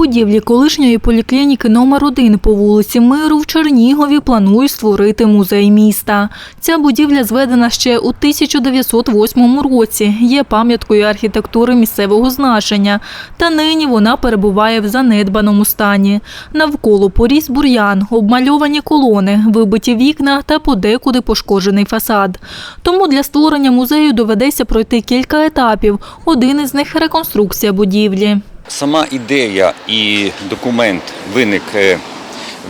будівлі колишньої поліклініки номер 1 по вулиці Миру в Чернігові планують створити музей міста. Ця будівля зведена ще у 1908 році, є пам'яткою архітектури місцевого значення, та нині вона перебуває в занедбаному стані. Навколо поріс бур'ян, обмальовані колони, вибиті вікна та подекуди пошкоджений фасад. Тому для створення музею доведеться пройти кілька етапів. Один із них реконструкція будівлі. Сама ідея і документ виник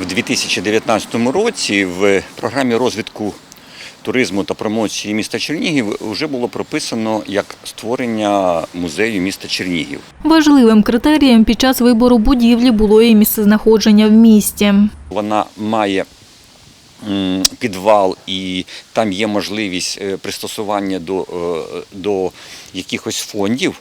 в 2019 році в програмі розвитку туризму та промоції міста Чернігів вже було прописано як створення музею міста Чернігів. Важливим критерієм під час вибору будівлі було і місцезнаходження в місті. Вона має підвал і там є можливість е, пристосування до, е, до якихось фондів.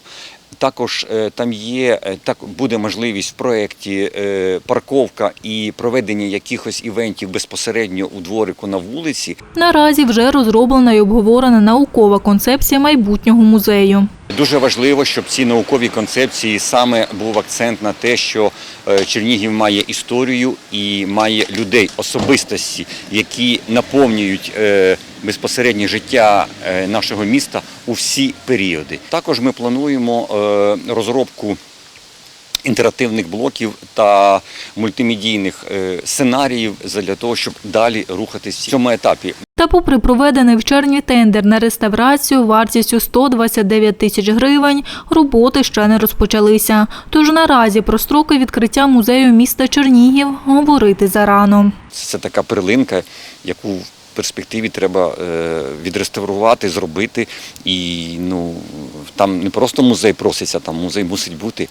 Також е, там є е, так буде можливість в проєкті е, парковка і проведення якихось івентів безпосередньо у дворику на вулиці. Наразі вже розроблена і обговорена наукова концепція майбутнього музею. Дуже важливо, щоб ці наукові концепції саме був акцент на те, що е, Чернігів має історію і має людей, особистості, які наповнюють е, безпосереднє життя е, нашого міста у всі періоди. Також ми плануємо розробку. Інтерактивних блоків та мультимедійних е, сценаріїв для того, щоб далі рухатись в цьому етапі. Та попри проведений в червні тендер на реставрацію вартістю 129 тисяч гривень, роботи ще не розпочалися. Тож наразі про строки відкриття музею міста Чернігів говорити зарано. Це така перлинка, яку в перспективі треба е, відреставрувати, зробити. І ну, там не просто музей проситься, там музей мусить бути.